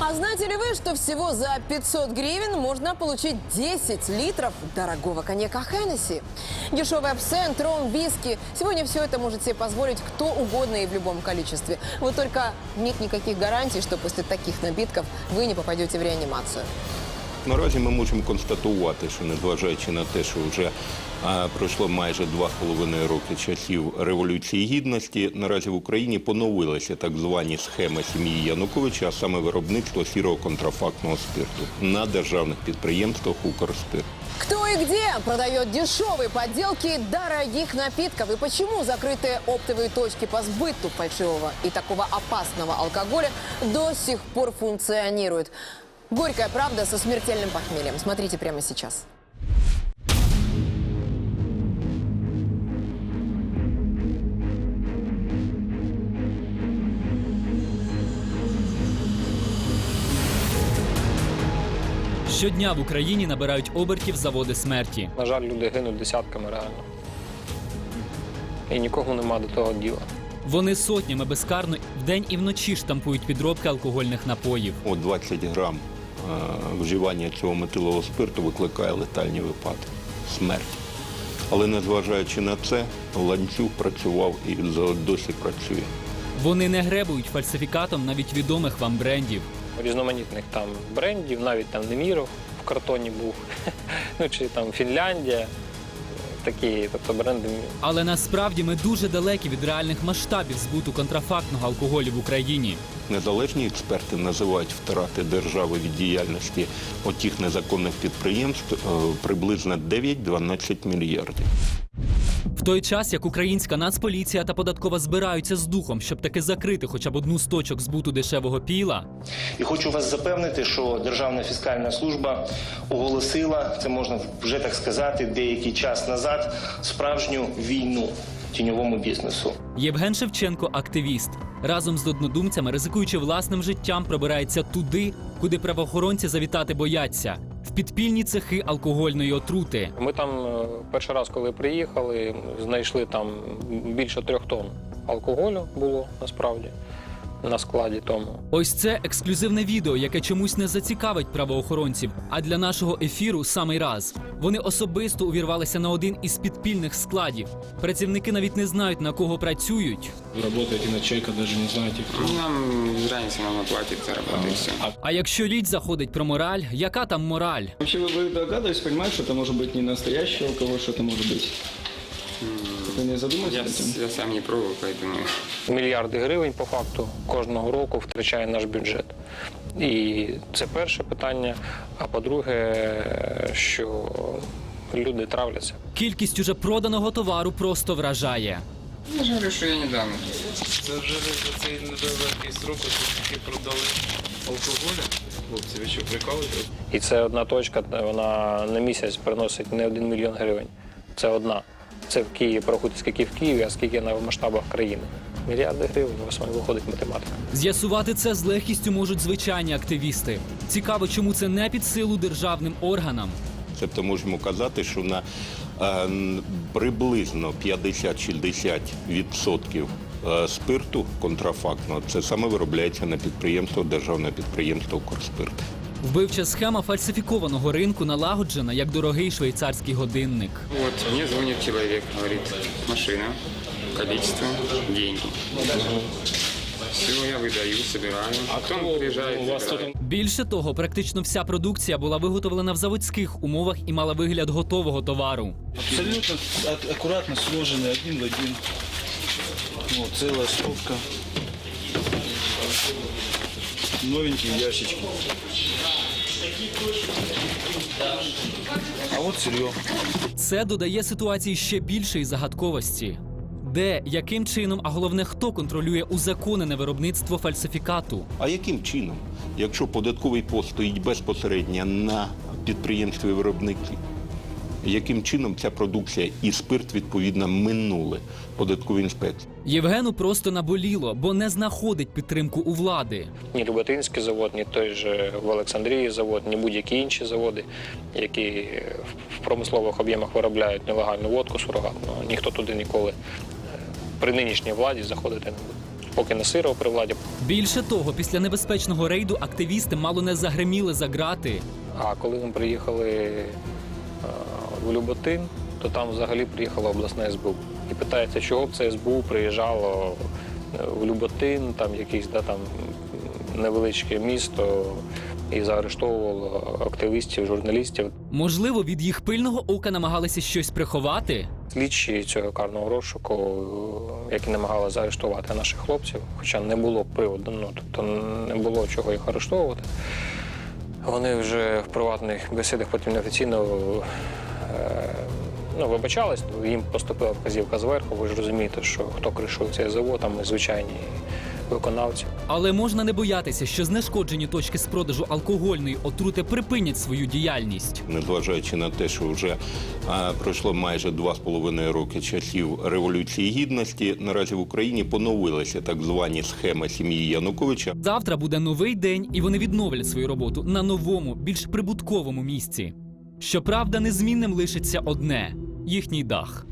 А знаете ли вы, что всего за 500 гривен можно получить 10 литров дорогого коньяка Хеннесси? Дешевый абсент, ром, виски. Сегодня все это может себе позволить кто угодно и в любом количестве. Вот только нет никаких гарантий, что после таких напитков вы не попадете в реанимацию. Наразі ми можемо констатувати, що незважаючи на те, що вже а, пройшло майже два з половиною роки часів революції гідності, наразі в Україні поновилися так звані схеми сім'ї Януковича, а саме виробництво сірого контрафактного спирту на державних підприємствах Укрспирт. Кто и где продает дешевые подделки дорогих напитков? И почему закрытые оптовые точки по сбыту фальшивого и такого опасного алкоголя до сих пор функционируют? Горькая правда со смертельным похмельем. Смотрите прямо сейчас. Щодня в Україні набирають обертів заводи смерті. На жаль, люди гинуть десятками реально. І нікому нема до того діла. Вони сотнями безкарно вдень і вночі штампують підробки алкогольних напоїв. О 20 грам вживання цього метилового спирту викликає летальні випадки, смерть. Але незважаючи на це, ланцюг працював і досі працює. Вони не гребують фальсифікатом навіть відомих вам брендів. Різноманітних там брендів, навіть там Неміров в картоні був, ну чи там Фінляндія. Такі, тобто бренди. Але насправді ми дуже далекі від реальних масштабів збуту контрафактного алкоголю в Україні. Незалежні експерти називають втрати держави від діяльності отих незаконних підприємств е, приблизно 9-12 мільярдів. В той час, як українська нацполіція та податкова збираються з духом, щоб таки закрити хоча б одну з точок збуту дешевого піла, І хочу вас запевнити, що Державна фіскальна служба оголосила, це можна вже так сказати, деякий час назад, справжню війну тіньовому бізнесу. Євген Шевченко активіст. Разом з однодумцями, ризикуючи власним життям, пробирається туди, куди правоохоронці завітати бояться в підпільні цехи алкогольної отрути. Ми там е, перший раз, коли приїхали, знайшли там більше трьох тонн алкоголю було насправді на складі тому. Ось це ексклюзивне відео, яке чомусь не зацікавить правоохоронців. А для нашого ефіру самий раз. Вони особисто увірвалися на один із підпільних складів. Працівники навіть не знають на кого працюють. Вы работаете на человека, даже не знаете кто. Нам без разницы, нам оплатит за работу и все. А якщо річ заходить про мораль, яка там мораль? Вообще вы, вы догадываетесь, понимаете, что это может быть не настоящий алкоголь, что это может быть? Вы не задумывались Я, над этим? я сам не пробовал, поэтому... Мільярди гривень по факту кожного року втрачає наш бюджет. І це перше питання. А по-друге, що люди травляться. Кількість уже проданого товару просто вражає. Я же говорю, что я недавно. Це вже за цей недалекий срок таки продали алкоголя. Хлопці, ви що прикалуєте? І це одна точка, вона на місяць приносить не один мільйон гривень. Це одна. Це в Києві, порахуйте, скільки в Києві, а скільки на масштабах країни. Мільярди гривень, ось вам виходить математика. З'ясувати це з легкістю можуть звичайні активісти. Цікаво, чому це не під силу державним органам. Тобто можемо казати, що на е, приблизно 50-60% е, спирту контрафактного це саме виробляється на підприємство державне підприємство «Укрспирт». Вбивча схема фальсифікованого ринку налагоджена як дорогий швейцарський годинник. Вот, мне звонит человек, говорит, машина, количество, деньги. Все, я выдаю, собираю. А приезжает, забирает. Більше того, практично вся продукція була виготовлена в заводських умовах і мала вигляд готового товару. Абсолютно ак- аккуратно сложены один в один. Целая стопка. Новенькие ящички. А вот сырье. Це додає ситуації ще більшої загадковості. Де, яким чином, а головне, хто контролює узаконене виробництво фальсифікату? А яким чином, якщо податковий пост стоїть безпосередньо на підприємстві виробників, яким чином ця продукція і спирт відповідно минули податкову інспекцію? Євгену просто наболіло, бо не знаходить підтримку у влади. Ні Люботинський завод, ні той же в Олександрії завод, ні будь-які інші заводи, які в промислових об'ємах виробляють нелегальну водку сурогатну. Ніхто туди ніколи е, при нинішній владі заходити не буде. поки Насиров при владі. Більше того, після небезпечного рейду активісти мало не загриміли за грати. А коли ми приїхали е, в Люботин, то там взагалі приїхала обласна СБУ. І питається, чого б це СБУ приїжджало е, в Люботин, там якийсь да, там, невеличке місто, і заарештовувало активістів, журналістів. Можливо, від їх пильного ока намагалися щось приховати. Слідчі цього карного розшуку, е, які намагалися заарештувати наших хлопців, хоча не було приводу, ну тобто не було чого їх арештовувати. Вони вже в приватних бесідах потім неофіційно ну, вибачались, їм поступила вказівка зверху. Ви ж розумієте, що хто кришує цей завод, там ми звичайні виконавці. Але можна не боятися, що знешкоджені точки з продажу алкогольної отрути припинять свою діяльність. незважаючи на те, що вже а, пройшло майже два з половиною роки часів революції гідності, наразі в Україні поновилися так звані схеми сім'ї Януковича. Завтра буде новий день, і вони відновлять свою роботу на новому, більш прибутковому місці. Щоправда, незмінним лишиться одне їхній дах.